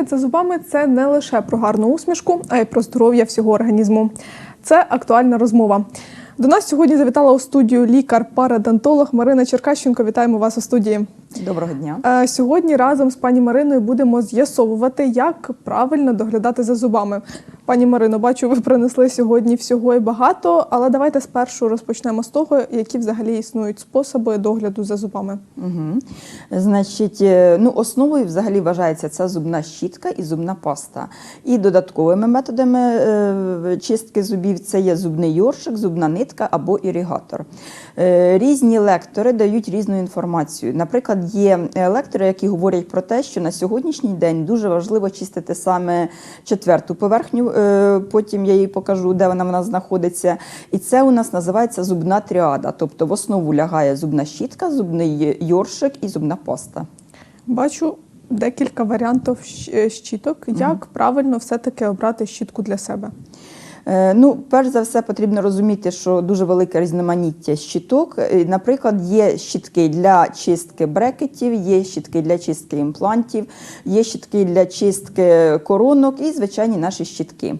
Догляд за зубами це не лише про гарну усмішку, а й про здоров'я всього організму. Це актуальна розмова. До нас сьогодні завітала у студію лікар-парадонтолог Марина Черкащенко. Вітаємо вас у студії. Доброго дня. Е, Сьогодні разом з пані Мариною будемо з'ясовувати, як правильно доглядати за зубами. Пані Марино, бачу, ви принесли сьогодні всього і багато, але давайте спершу розпочнемо з того, які взагалі існують способи догляду за зубами. Угу. Значить, е, ну, основою взагалі вважається ця зубна щітка і зубна паста. І додатковими методами е, чистки зубів це є зубний йоршик, зубна нитка або іригатор. Е, Різні лектори дають різну інформацію. Наприклад, є е, лектори, які говорять про те, що на сьогоднішній день дуже важливо чистити саме четверту поверхню. е, Потім я їй покажу, де вона в нас знаходиться. І це у нас називається зубна тріада. Тобто в основу лягає зубна щітка, зубний йоршик і зубна паста. Бачу декілька варіантів е, щіток. Як правильно все-таки обрати щітку для себе? Е, Ну, перш за все, потрібно розуміти, що дуже велике різноманіття щіток. Е, Наприклад, є щітки для чистки брекетів, є щітки для чистки імплантів, є щітки для чистки коронок і звичайні наші щітки.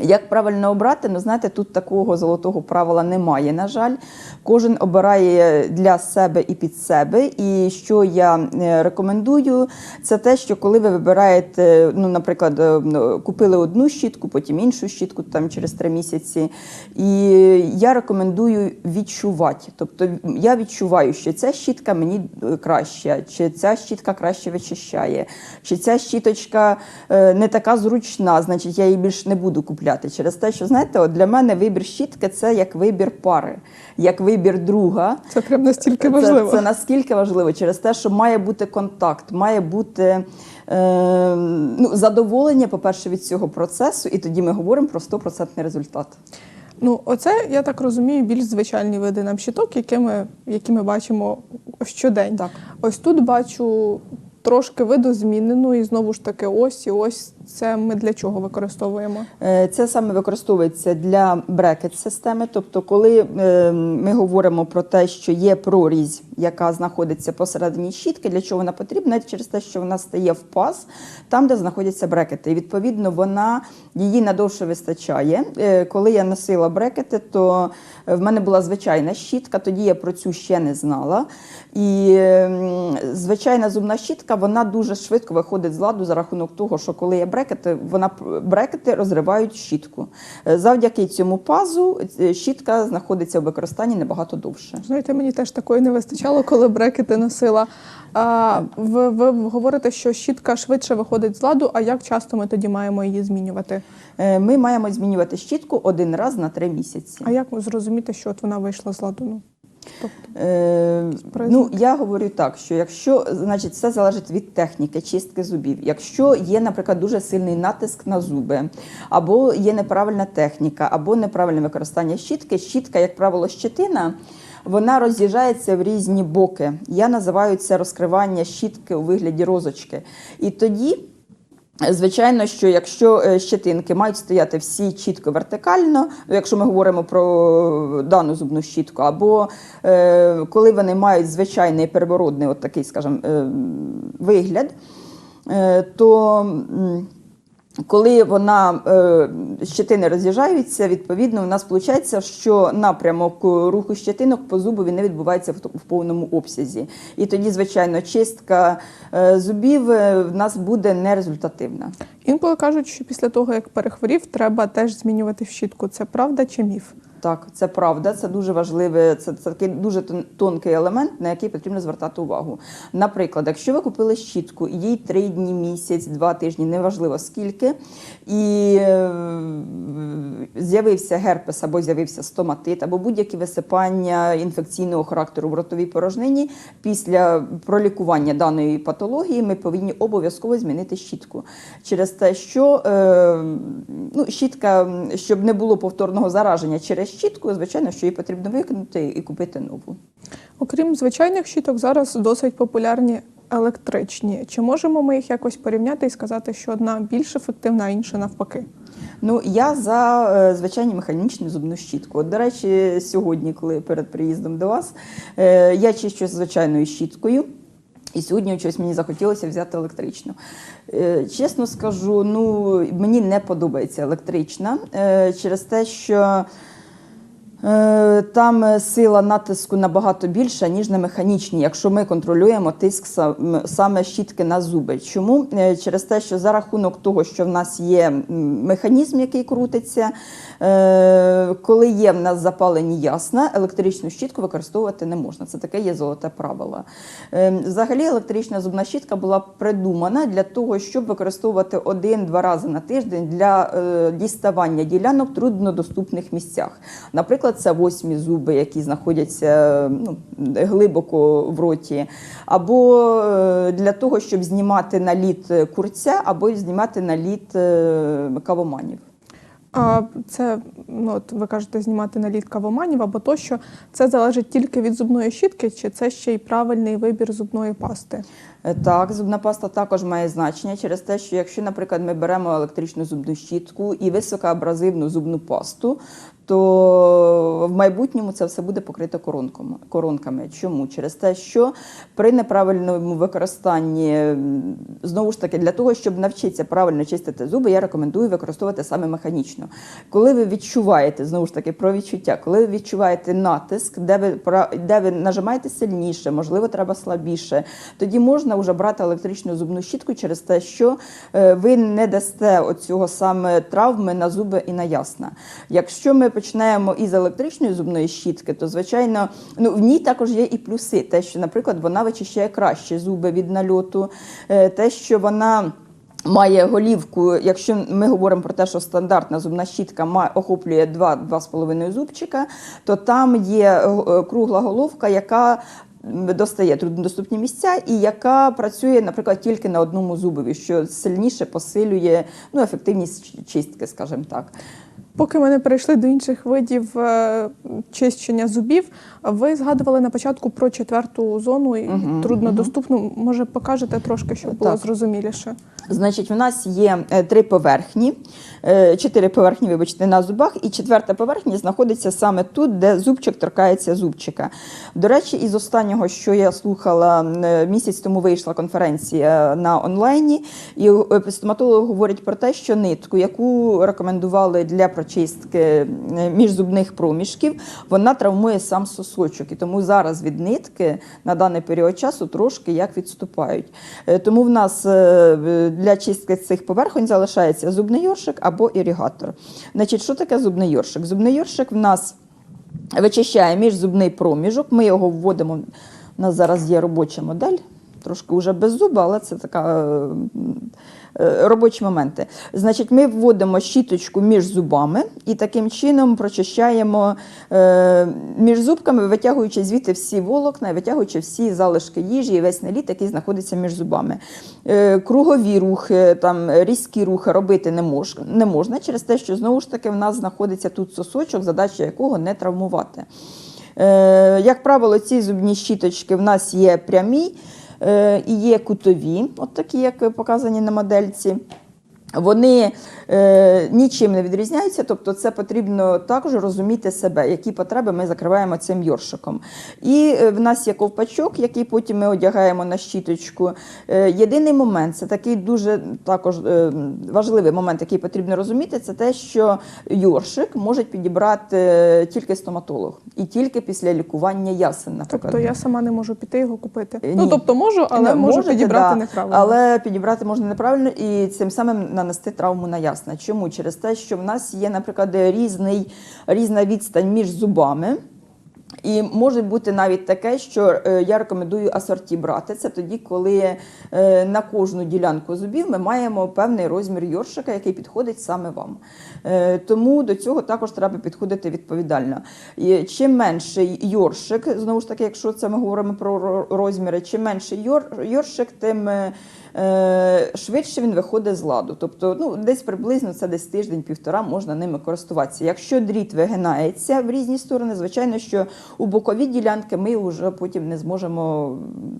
Як правильно обрати, ну знаєте, тут такого золотого правила немає. На жаль, кожен обирає для себе і під себе. І що я е, рекомендую, це те, що коли ви вибираєте, ну, наприклад, е, купили одну щітку, потім іншу щітку там через три місяці. І я рекомендую відчувати. Тобто я відчуваю, що ця щітка мені е, краща, чи ця щітка краще вичищає, чи ця щіточка не така зручна, значить я її більше не буду купляти. Через те, що знаєте, от для мене вибір щітки це як вибір пари, як вибір друга. Це прям настільки важливо. Це, це наскільки важливо через те, що має бути контакт, має бути е, ну, задоволення, по-перше, від цього процесу, і тоді ми говоримо про 100% результат. Ну, оце, я так розумію, більш звичайні види нам щиток, які ми, які ми бачимо щодень. Так. Ось тут бачу трошки видозмінену, і знову ж таки, ось і ось це ми для чого використовуємо. Е, Це саме використовується для брекет-системи. Тобто, коли е, ми говоримо про те, що є прорізь, яка знаходиться посередині щітки, для чого вона потрібна? Через те, що вона стає в паз, там, де знаходяться брекети. І відповідно вона її надовше вистачає. Е, Коли я носила брекети, то в мене була звичайна щітка, тоді я про цю ще не знала. І звичайна зубна щітка вона дуже швидко виходить з ладу за рахунок того, що коли є брекети, вона брекети розривають щітку. Е, Завдяки цьому пазу е, щітка знаходиться в використанні набагато довше. Знаєте, мені теж такої не вистачало, коли брекети носила. А, ви, ви говорите, що щітка швидше виходить з ладу, а як часто ми тоді маємо її змінювати? Е, Ми маємо змінювати щітку один раз на три місяці. А як зрозуміти, що от вона вийшла з ладу? Тобто, Е, ну, я говорю так, що якщо значить все залежить від техніки чистки зубів. Якщо є, наприклад, дуже сильний натиск на зуби, або є неправильна техніка, або неправильне використання щітки, щітка, як правило, щетина. Вона роз'їжджається в різні боки. Я називаю це розкривання щітки у вигляді розочки. І тоді Звичайно, що якщо е, щетинки мають стояти всі чітко вертикально, якщо ми говоримо про дану зубну щітку, або е, коли вони мають звичайний переворотний, от такий, скажімо, е, вигляд, е, то коли вона е, щетини роз'їжджаються, відповідно, у нас виходить, що напрямок руху щетинок по зубові не відбувається в, в повному обсязі. І тоді, звичайно, чистка е, зубів е, в нас буде нерезультативна. інколи кажуть, що після того, як перехворів, треба теж змінювати щітку. Це правда чи міф? Так, це правда, це дуже важливе, це, це такий дуже тонкий елемент, на який потрібно звертати увагу. Наприклад, якщо ви купили щітку, їй три дні, місяць, два тижні, неважливо скільки, і е, з'явився герпес або з'явився стоматит, або будь-які висипання інфекційного характеру в ротовій порожнині, після пролікування даної патології ми повинні обов'язково змінити щітку. Через те, що е, ну, щітка, щоб не було повторного зараження через щітку, звичайно, що її потрібно викинути і купити нову. Окрім звичайних щіток, зараз досить популярні електричні. Чи можемо ми їх якось порівняти і сказати, що одна більш ефективна, а інша навпаки? Ну, я за е, звичайну механічну зубну щітку. От, до речі, сьогодні, коли перед приїздом до вас, е, я чищу звичайною щіткою. І сьогодні щось мені захотілося взяти електричну. Е, Чесно скажу, ну мені не подобається електрична через те, що там сила натиску набагато більша, ніж на механічній, якщо ми контролюємо тиск саме щітки на зуби. Чому? Е, Через те, що за рахунок того, що в нас є механізм, який крутиться, е, коли є в нас запалені ясна, електричну щітку використовувати не можна. Це таке є золоте правило. Е, Взагалі, електрична зубна щітка була придумана для того, щоб використовувати один-два рази на тиждень для е, діставання ділянок в труднодоступних місцях. Наприклад, це восьмі зуби, які знаходяться ну, глибоко в роті, або е, для того, щоб знімати наліт курця, або знімати наліт е, кавоманів. А це ну от ви кажете знімати наліт кавоманів або то, що це залежить тільки від зубної щітки, чи це ще й правильний вибір зубної пасти? Е, Так, зубна паста також має значення через те, що якщо, наприклад, ми беремо електричну зубну щітку і високоабразивну зубну пасту, то в майбутньому це все буде покрито коронками. Чому? Через те, що при неправильному використанні, знову ж таки, для того, щоб навчитися правильно чистити зуби, я рекомендую використовувати саме механічно. Коли ви відчуваєте, знову ж таки, про відчуття, коли ви відчуваєте натиск, де ви, де ви нажимаєте сильніше, можливо, треба слабіше, тоді можна вже брати електричну зубну щітку через те, що е, ви не дасте оцього саме травми на зуби і на ясна. Якщо ми почнемо із електричної зубної щітки, то звичайно ну в ній також є і плюси. Те, що, наприклад, вона вичищає краще зуби від нальоту, е, те, що вона. Має голівку, якщо ми говоримо про те, що стандартна зубна щітка охоплює 2-2,5 зубчика, то там є е, кругла головка, яка достає труднодоступні місця і яка працює, наприклад, тільки на одному зубові, що сильніше посилює ну, ефективність чистки, скажімо так. Поки ми не перейшли до інших видів е, чищення зубів, ви згадували на початку про четверту зону і Мгм, труднодоступну. Може, покажете трошки, щоб було Так. зрозуміліше? Значить, у нас є е, три поверхні, е, чотири поверхні, вибачте, на зубах, і четверта поверхня знаходиться саме тут, де зубчик торкається зубчика. До речі, із останнього, що я слухала місяць тому, вийшла конференція на онлайні, і стоматологи говорять про те, що нитку, яку рекомендували для прочистки е, міжзубних проміжків, вона травмує сам сосочок. І тому зараз від нитки на даний період часу трошки як відступають. Е, Тому в нас е, для чистки цих поверхонь залишається зубний йоршик або іригатор. Значить, що таке зубний йоршик? Зубний йоршик в нас вичищає міжзубний проміжок. Ми його вводимо. У нас зараз є робоча модель, трошки вже без зуба, але це така. Е, Робочі моменти. Значить, ми вводимо щіточку між зубами і таким чином прочищаємо е, між зубками, витягуючи звідти всі волокна, витягуючи всі залишки їжі і весь наліт, який знаходиться між зубами. Е, кругові рухи, там різкі рухи робити не, мож, не можна через те, що знову ж таки в нас знаходиться тут сосочок, задача якого не травмувати. Як правило, ці зубні щіточки в нас є прямі і є кутові, от такі, як показані на модельці. Вони е, нічим не відрізняються, тобто це потрібно також розуміти себе, які потреби ми закриваємо цим йоршиком. І е, в нас є ковпачок, який потім ми одягаємо на щіточку. Е, єдиний момент, це такий дуже також е, важливий момент, який потрібно розуміти, це те, що йоршик може підібрати е, тільки стоматолог і тільки після лікування ясен, наприклад. Тобто я сама не можу піти його купити. Е, Ну тобто можу, але Не, можу можете, підібрати да, неправильно. Але підібрати можна неправильно і цим самим нанести травму на ясна. Чому? Через те, що в нас є, наприклад, різний, різна відстань між зубами. І може бути навіть таке, що е, я рекомендую асорті брати. Це тоді, коли е, на кожну ділянку зубів ми маємо певний розмір йоршика, який підходить саме вам. Е, Тому до цього також треба підходити відповідально. Чим менший йоршик, знову ж таки, якщо це ми говоримо про розміри, чим менший йоршик, тим швидше він виходить з ладу. Тобто, ну, десь приблизно це десь тиждень-півтора можна ними користуватися. Якщо дріт вигинається в різні сторони, звичайно, що у бокові ділянки ми вже потім не зможемо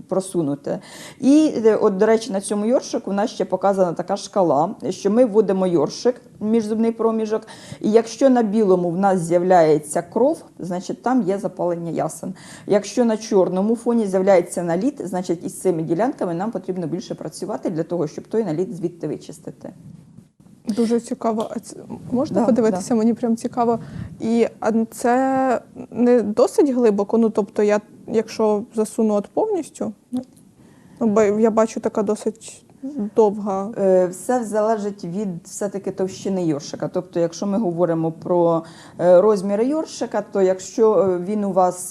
просунути. І, е, от, до речі, на цьому йоршику у нас ще показана така шкала, що ми вводимо йоршик. міжзубний проміжок. І якщо на білому в нас з'являється кров, значить там є запалення ясен. Якщо на чорному фоні з'являється наліт, значить із цими ділянками нам потрібно більше працювати для того, щоб той наліт звідти вичистити. Дуже цікаво. Можна Да, подивитися? Мені прям цікаво. І це не досить глибоко. Ну тобто, я якщо засуну от повністю, ну бо я бачу така досить довга. Е, Все залежить від все-таки товщини йоршика. Тобто, якщо ми говоримо про е, розміри йоршика, то якщо е, він у вас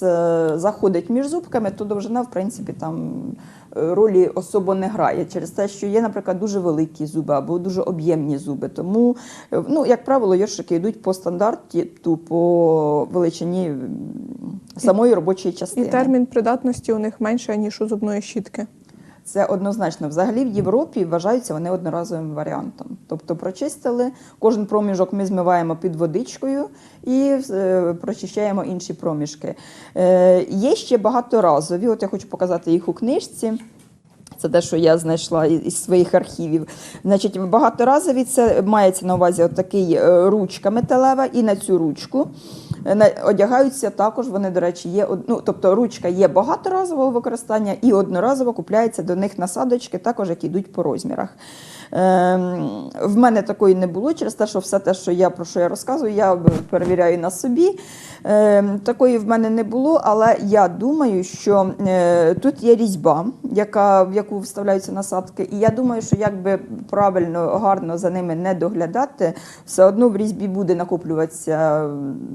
заходить між зубками, то довжина, в принципі, там ролі особо не грає через те, що є, наприклад, дуже великі зуби або дуже об'ємні зуби. Тому, е, ну, як правило, йоршики йдуть по стандарті, ту по величині самої робочої частини. І термін придатності у них менше, ніж у зубної щітки. Це однозначно. Взагалі в Європі вважаються вони одноразовим варіантом. Тобто прочистили, кожен проміжок ми змиваємо під водичкою і е, прочищаємо інші проміжки. Е, є ще багаторазові, от я хочу показати їх у книжці. Це те, що я знайшла із своїх архівів. Значить, багаторазові це мається на увазі отакий е, ручка металева, і на цю ручку е, одягаються також. Вони, до речі, є ну, тобто ручка є багаторазового використання, і одноразово купляються до них насадочки, також які йдуть по розмірах. Ем, в мене такої не було через те, що все те, що я про що я розказую, я перевіряю на собі. Ем, такої в мене не було, але я думаю, що е, тут є різьба, яка, в яку вставляються насадки. І я думаю, що якби правильно, гарно за ними не доглядати, все одно в різьбі буде накоплюватися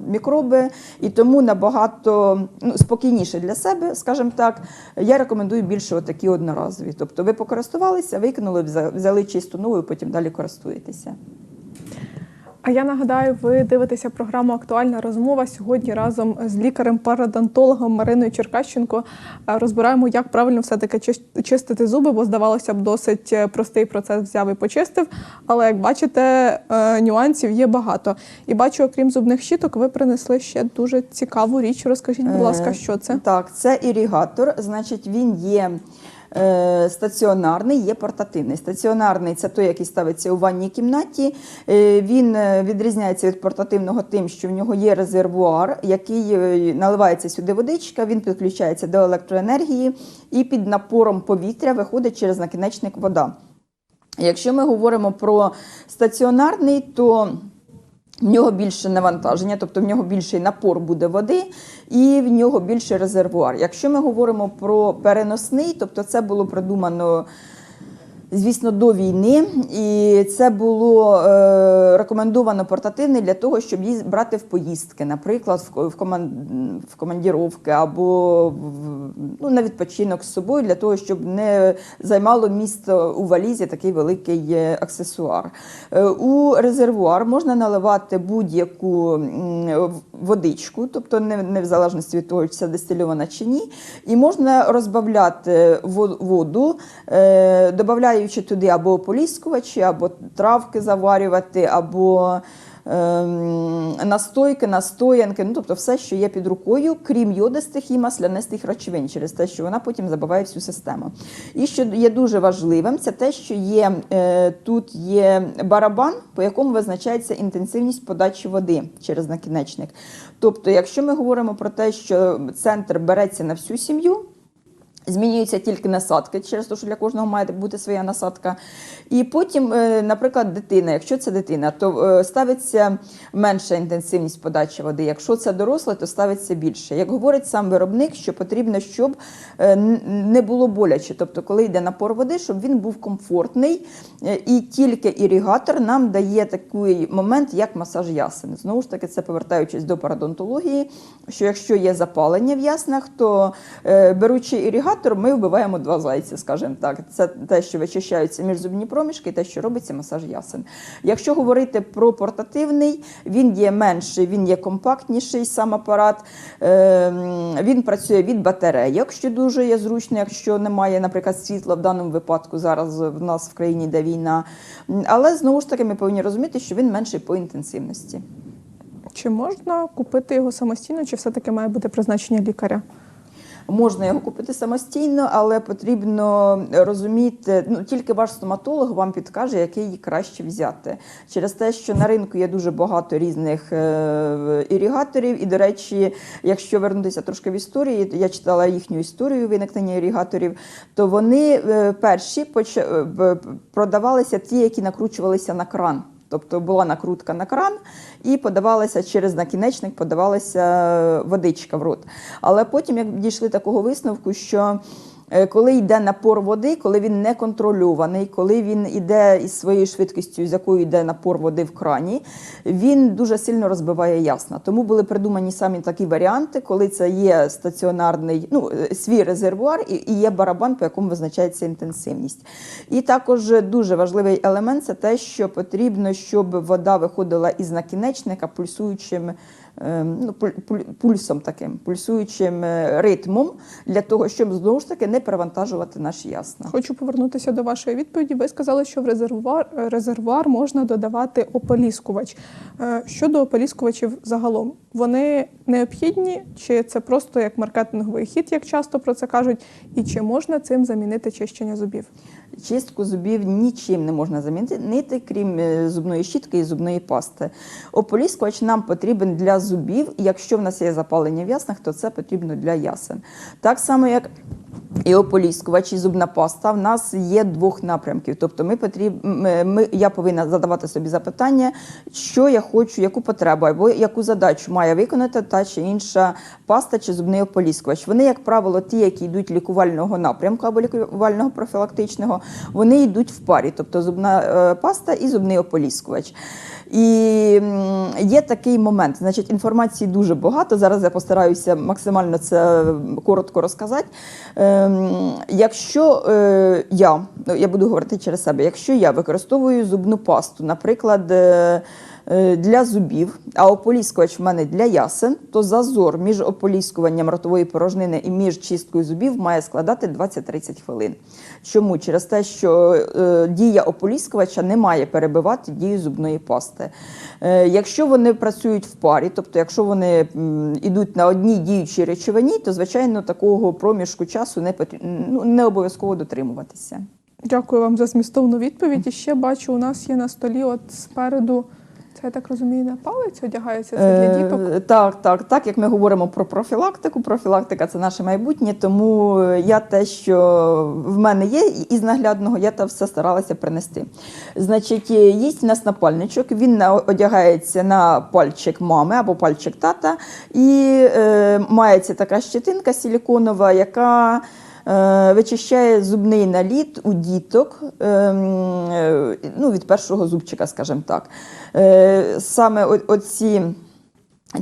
мікроби, і тому набагато ну, спокійніше для себе, скажімо так, я рекомендую більше отакі одноразові. Тобто ви покористувалися, викинули, взя- взяли чисту нову і потім далі користуєтеся. А я нагадаю, ви дивитеся програму Актуальна розмова сьогодні разом з лікарем-парадонтологом Мариною Черкащенко е, розбираємо, як правильно все-таки чистити зуби, бо здавалося б, досить е, простий процес взяв і почистив. Але як бачите, е, нюансів є багато. І бачу, окрім зубних щіток, ви принесли ще дуже цікаву річ. Розкажіть, будь ласка, що це? Так, це іригатор, значить, він є. Е, Стаціонарний є портативний. Стаціонарний це той, який ставиться у ванній кімнаті. Е, Він е, відрізняється від портативного тим, що в нього є резервуар, який наливається сюди водичка, він підключається до електроенергії і під напором повітря виходить через накінечник вода. Якщо ми говоримо про стаціонарний, то в нього більше навантаження, тобто в нього більший напор буде води, і в нього більший резервуар. Якщо ми говоримо про переносний, тобто це було придумано. Звісно, до війни, і це було е, рекомендовано портативний для того, щоб її брати в поїздки, наприклад, в, в, коман, в командіровки або в, ну, на відпочинок з собою, для того, щоб не займало місто у валізі такий великий е, аксесуар. Е, у резервуар можна наливати будь-яку водичку, тобто не, не в залежності від того, чи це дистильована чи ні, і можна розбавляти воду, е, додаючи туди або поліскувачі, або травки заварювати, або ем, настойки, настоянки, ну тобто все, що є під рукою, крім йодистих і маслянистих речовин, через те, що вона потім забиває всю систему. І що є дуже важливим, це те, що є е, тут є барабан, по якому визначається інтенсивність подачі води через накінечник. Тобто, якщо ми говоримо про те, що центр береться на всю сім'ю. Змінюються тільки насадки, через те, що для кожного має бути своя насадка. І потім, е, наприклад, дитина, якщо це дитина, то е, ставиться менша інтенсивність подачі води. Якщо це дорослий, то ставиться більше. Як говорить сам виробник, що потрібно, щоб е, не було боляче. Тобто, коли йде напор води, щоб він був комфортний. І тільки іригатор нам дає такий момент, як масаж ясен. Знову ж таки, це повертаючись до парадонтології, що якщо є запалення в яснах, то беручи іригатор, ми вбиваємо два зайці, скажімо так. Це те, що вичищаються міжзубні проміжки, і те, що робиться масаж ясен. Якщо говорити про портативний, він є менший, він є компактніший сам апарат. Е, він працює від батарейок, що дуже є зручно, якщо немає, наприклад, світла в даному випадку зараз в нас в країні йде війна. Але знову ж таки ми повинні розуміти, що він менший по інтенсивності. Чи можна купити його самостійно, чи все-таки має бути призначення лікаря? Можна його купити самостійно, але потрібно розуміти, ну тільки ваш стоматолог вам підкаже, який краще взяти. Через те, що на ринку є дуже багато різних е, ірігаторів. І, до речі, якщо вернутися трошки в історії, то я читала їхню історію виникнення ірігаторів, то вони е, перші е, продавалися ті, які накручувалися на кран. Тобто була накрутка на кран і подавалася через накінечник, подавалася водичка в рот. Але потім, як дійшли такого висновку, що е, коли йде напор води, коли він не контрольований, коли він йде із своєю швидкістю, з якою йде напор води в крані, він дуже сильно розбиває ясна. Тому були придумані самі такі варіанти, коли це є стаціонарний, ну е, свій резервуар і є барабан, по якому визначається інтенсивність. І також дуже важливий елемент це те, що потрібно, щоб вода виходила із накінечника пульсуючим. Ем, Ну, пуль- пуль- пульсом таким, пульсуючим е, ритмом для того, щоб знову ж таки не перевантажувати наші ясна. Хочу повернутися до вашої відповіді. Ви сказали, що в резервуар, резервуар можна додавати ополіскувач. Е, Щодо ополіскувачів загалом, вони необхідні, чи це просто як маркетинговий хід, як часто про це кажуть, і чи можна цим замінити чищення зубів? Чистку зубів нічим не можна замінити, крім е, зубної щітки і зубної пасти. Ополіскувач нам потрібен для зубів. Якщо в нас є запалення в яснах, то це потрібно для ясен. Так само, як і ополіскувач, і зубна паста в нас є двох напрямків. Тобто, ми потріб... ми, ми- я повинна задавати собі запитання, що я хочу, яку потребу або яку задачу має виконати та чи інша паста чи зубний ополіскувач. Вони, як правило, ті, які йдуть лікувального напрямку або лікувального профілактичного, вони йдуть в парі, тобто зубна е, паста і зубний ополіскувач. І є такий момент. Значить, інформації дуже багато. Зараз я постараюся максимально це коротко розказати. Ем, якщо е, я, ну, я буду говорити через себе, якщо я використовую зубну пасту, наприклад, е, для зубів, а ополіскувач в мене для ясен, то зазор між ополіскуванням ротової порожнини і між чисткою зубів має складати 20-30 хвилин. Чому? Через те, що е, дія ополіскувача не має перебивати дію зубної пасти. Е, якщо вони працюють в парі, тобто якщо вони м, ідуть на одній діючій речовині, то звичайно такого проміжку часу не потрібно ну, не обов'язково дотримуватися. Дякую вам за змістовну відповідь. І ще бачу, у нас є на столі от спереду. Я так розумію, на палець одягається це для діток. Е, Так, так, так. Як ми говоримо про профілактику, профілактика це наше майбутнє. Тому я те, що в мене є із наглядного, я те все старалася принести. Значить, є є в нас напальничок. Він одягається на пальчик мами або пальчик тата, і е, мається така щетинка силіконова, яка. Е, Вичищає зубний наліт у діток ем, е, ну, від першого зубчика, скажімо так. Е, Саме оці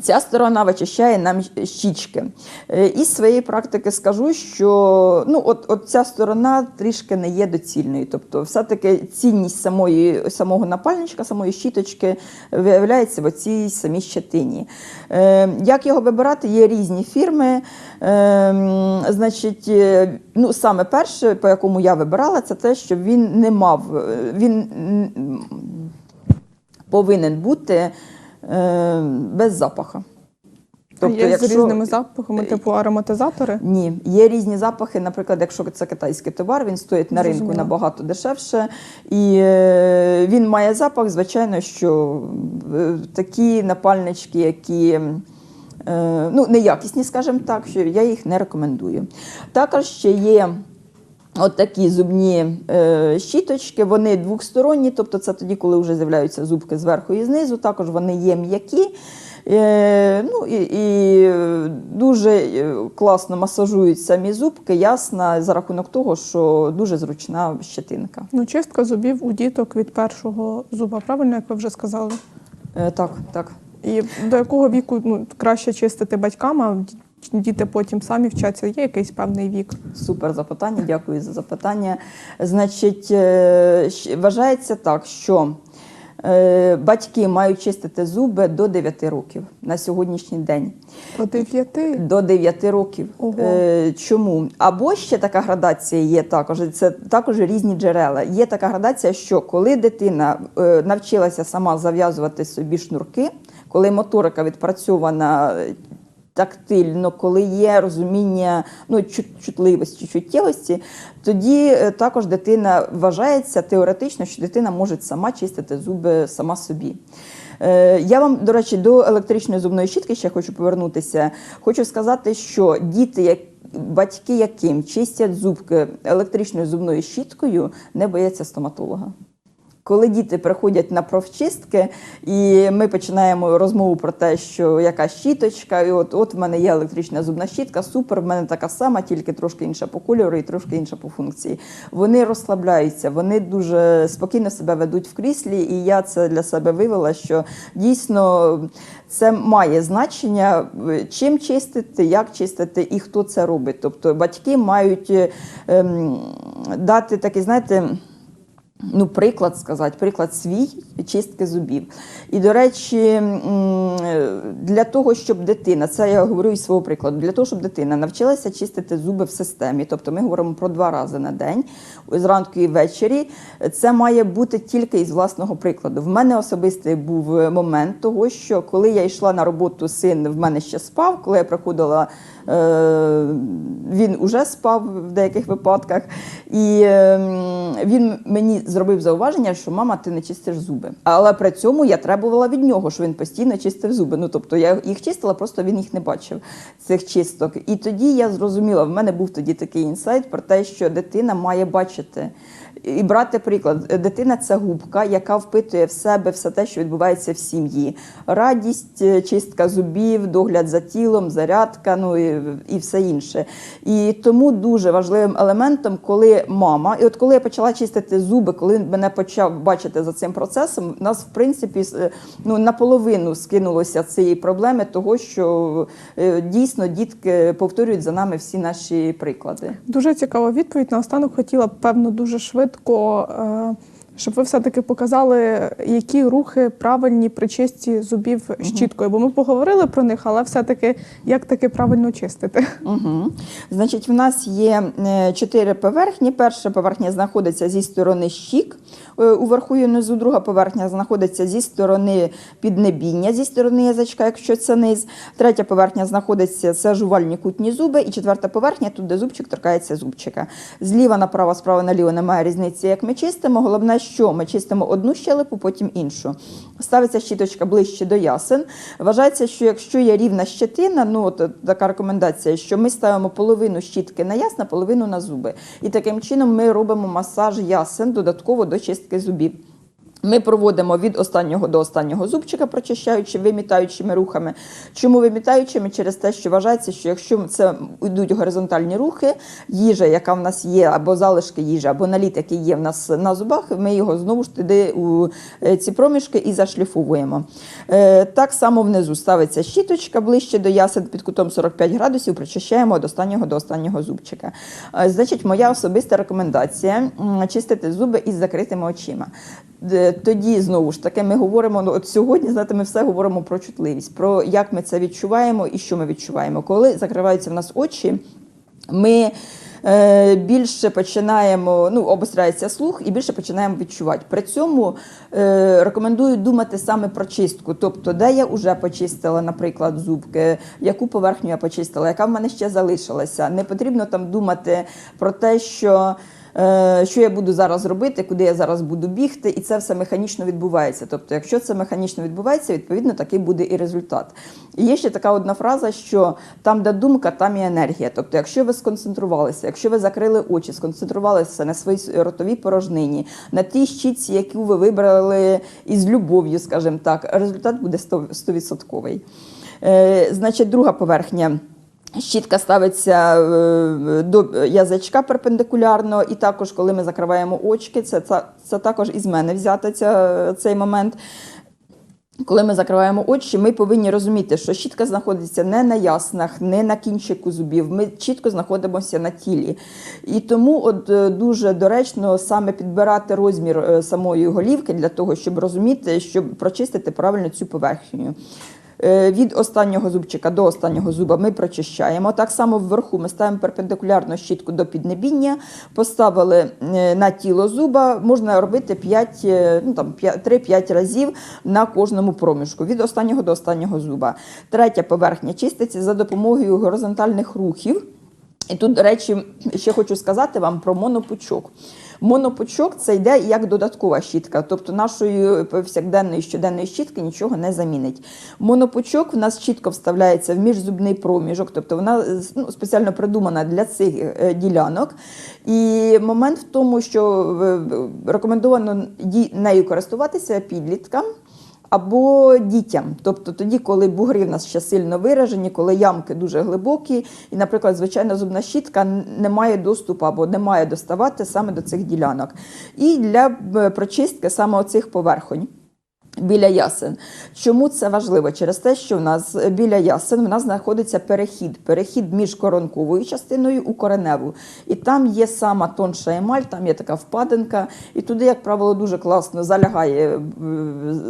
Ця сторона вичищає нам щічки. Е, Із своєї практики скажу, що ну, от, от ця сторона трішки не є доцільною. Тобто, все-таки цінність самої, самого напальничка, самої щіточки виявляється в оцій самій щетині. Е, як його вибирати? Є різні фірми. Е, значить, е, ну, саме перше, по якому я вибирала, це те, що він не мав. е, Він повинен бути е, без запаха. а є з різними запахами, типу ароматизатори. Ні, є різні запахи. Наприклад, якщо це китайський товар, він стоїть на ринку набагато дешевше, і е, він має запах, звичайно, що е, такі напальнички, які. е, Ну, неякісні, скажімо так, що я їх не рекомендую. Також ще є От такі зубні е, щіточки, вони двохсторонні, тобто це тоді, коли вже з'являються зубки зверху і знизу. Також вони є м'які. Е, ну, і, і е, дуже е, класно масажують самі зубки, ясно, за рахунок того, що дуже зручна щетинка. Ну, чистка зубів у діток від першого зуба, правильно, як ви вже сказали? Е, так, так. І до якого віку ну, краще чистити батькам, а діти потім самі вчаться? Є якийсь певний вік? Супер запитання, дякую за запитання. Значить, е, вважається так, що е, батьки мають чистити зуби до 9 років на сьогоднішній день. До дев'яти. До 9 років. Ого. Е, чому? Або ще така градація є також. Це також різні джерела. Є така градація, що коли дитина навчилася сама зав'язувати собі шнурки, коли моторика відпрацьована. Тактильно, коли є розуміння ну, чутливості, чуттєвості, тоді е, також дитина вважається теоретично, що дитина може сама чистити зуби сама собі. Е, Я вам, до речі, до електричної зубної щітки ще хочу повернутися. Хочу сказати, що діти, як батьки, яким чистять зубки електричною зубною щіткою, не бояться стоматолога. Коли діти приходять на профчистки, і ми починаємо розмову про те, що яка щіточка, і от, от в мене є електрична зубна щітка, супер, в мене така сама, тільки трошки інша по кольору і трошки інша по функції. Вони розслабляються, вони дуже спокійно себе ведуть в кріслі, і я це для себе вивела, що дійсно це має значення, чим чистити, як чистити і хто це робить. Тобто батьки мають ем, дати такий, знаєте ну, приклад сказати, приклад свій чистки зубів. І, до речі, для того, щоб дитина, це я говорю із свого прикладу, для того, щоб дитина навчилася чистити зуби в системі, тобто ми говоримо про два рази на день, зранку і ввечері, це має бути тільки із власного прикладу. В мене особистий був момент того, що коли я йшла на роботу, син в мене ще спав, коли я приходила. Е, Він уже спав в деяких випадках, і ем, він мені зробив зауваження, що мама, ти не чистиш зуби. Але при цьому я требувала від нього, що він постійно чистив зуби. Ну тобто я їх чистила, просто він їх не бачив, цих чисток. І тоді я зрозуміла, в мене був тоді такий інсайт про те, що дитина має бачити. І брати приклад, дитина це губка, яка впитує в себе все те, що відбувається в сім'ї. Радість, е, чистка зубів, догляд за тілом, зарядка, ну і, і все інше. І тому дуже важливим елементом, коли мама, і от коли я почала чистити зуби, коли мене почав бачити за цим процесом, у нас в принципі е, ну наполовину скинулося цієї проблеми, того що е, дійсно дітки повторюють за нами всі наші приклади. Дуже цікава відповідь. Наостанок хотіла б, певно, дуже швидко, е, щоб ви все-таки показали, які рухи правильні при чисті зубів щіткою. Бо ми поговорили про них, але все-таки як таки правильно чистити. Угу. Значить, в нас є е, чотири поверхні. Перша поверхня знаходиться зі сторони щік е, уверху і внизу, друга поверхня знаходиться зі сторони піднебіння, зі сторони язичка, якщо це низ. Третя поверхня знаходиться це жувальні кутні зуби. І четверта поверхня, тут де зубчик торкається зубчика. Зліва направо, справа наліво немає різниці, як ми чистимо. Головне, що ми чистимо одну щелепу, потім іншу. Ставиться щіточка ближче до ясен. Вважається, що якщо є рівна щетина, ну от така рекомендація, що ми ставимо половину щітки на ясна, половину на зуби. І таким чином ми робимо масаж ясен додатково до чистки зубів. Ми проводимо від останнього до останнього зубчика, прочищаючи вимітаючими рухами. Чому вимітаючими? Через те, що вважається, що якщо це йдуть горизонтальні рухи, їжа, яка в нас є, або залишки їжі, або наліт, який є в нас на зубах, ми його знову ж туди у е, ці проміжки і зашліфовуємо. Е, Так само внизу ставиться щіточка ближче до ясен під кутом 45 градусів, прочищаємо від останнього до останнього зубчика. Е, Значить, моя особиста рекомендація чистити зуби із закритими очима. Д- Тоді знову ж таки ми говоримо. Ну от сьогодні, знаєте, ми все говоримо про чутливість, про як ми це відчуваємо і що ми відчуваємо. Коли закриваються в нас очі, ми е, більше починаємо, ну, обостряється слух і більше починаємо відчувати. При цьому е, рекомендую думати саме про чистку, тобто, де я вже почистила, наприклад, зубки, яку поверхню я почистила, яка в мене ще залишилася. Не потрібно там думати про те, що. Е, Що я буду зараз робити, куди я зараз буду бігти, і це все механічно відбувається. Тобто, якщо це механічно відбувається, відповідно такий буде і результат. І є ще така одна фраза, що там, де думка, там і енергія. Тобто, якщо ви сконцентрувалися, якщо ви закрили очі, сконцентрувалися на своїй ротовій порожнині, на тій щітці, яку ви вибрали із любов'ю, скажімо так, результат буде 100%. Е, Значить, друга поверхня. Щітка ставиться е, до язичка перпендикулярно, і також, коли ми закриваємо очки, це, це, це також із мене взято ця, цей момент. Коли ми закриваємо очі, ми повинні розуміти, що щітка знаходиться не на яснах, не на кінчику зубів. Ми чітко знаходимося на тілі. І тому от е, дуже доречно саме підбирати розмір е, самої голівки для того, щоб розуміти, щоб прочистити правильно цю поверхню. Е, Від останнього зубчика до останнього зуба ми прочищаємо. Так само вверху ми ставимо перпендикулярно щітку до піднебіння, поставили е, на тіло зуба. Можна робити 5, е, ну, 3-5 разів на кожному проміжку, від останнього до останнього зуба. Третя поверхня чиститься за допомогою горизонтальних рухів. І тут, до речі, ще хочу сказати вам про монопучок. Монопучок це йде як додаткова щітка, тобто нашої повсякденної щоденної щітки нічого не замінить. Монопучок в нас чітко вставляється в міжзубний проміжок, тобто вона ну, спеціально придумана для цих е, ділянок. І момент в тому, що е, рекомендовано нею користуватися підліткам. Або дітям, тобто тоді, коли бугри в нас ще сильно виражені, коли ямки дуже глибокі, і, наприклад, звичайна зубна щітка не має доступу або не має доставати саме до цих ділянок. І для е, прочистки саме оцих поверхонь. Біля ясен. Чому це важливо? Через те, що в нас біля ясен в нас знаходиться перехід, перехід між коронковою частиною у кореневу. І там є сама тонша емаль, там є така впадинка, і туди, як правило, дуже класно залягає е,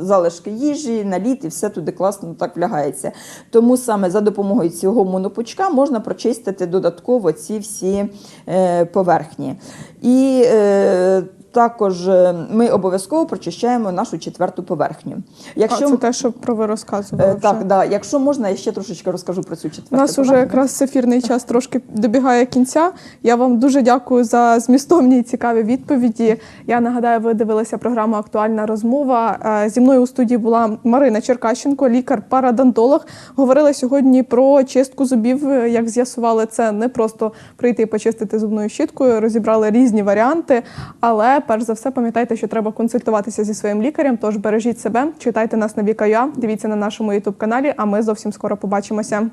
залишки їжі, наліт, і все туди класно так влягається. Тому саме за допомогою цього монопучка можна прочистити додатково ці всі е, поверхні. І е, також е, ми обов'язково прочищаємо нашу четверту поверхню. Якщо А, це те, що про ви розказували. Е, вже. Так, да. Якщо можна, я ще трошечки розкажу про цю У четверту. нас уже поверхню. якраз ефірний час трошки добігає кінця. Я вам дуже дякую за змістовні і цікаві відповіді. Я нагадаю, ви дивилися програму Актуальна розмова. Е, Зі мною у студії була Марина Черкащенко, лікар-парадонтолог. Говорили сьогодні про чистку зубів. Як з'ясували, це не просто прийти і почистити зубною щіткою. Розібрали різні варіанти. Але перш за все, пам'ятайте, що треба консультуватися зі своїм лікарем. Тож бережіть себе, читайте нас на Віка.ua, дивіться на нашому ютуб каналі. А ми зовсім скоро побачимося.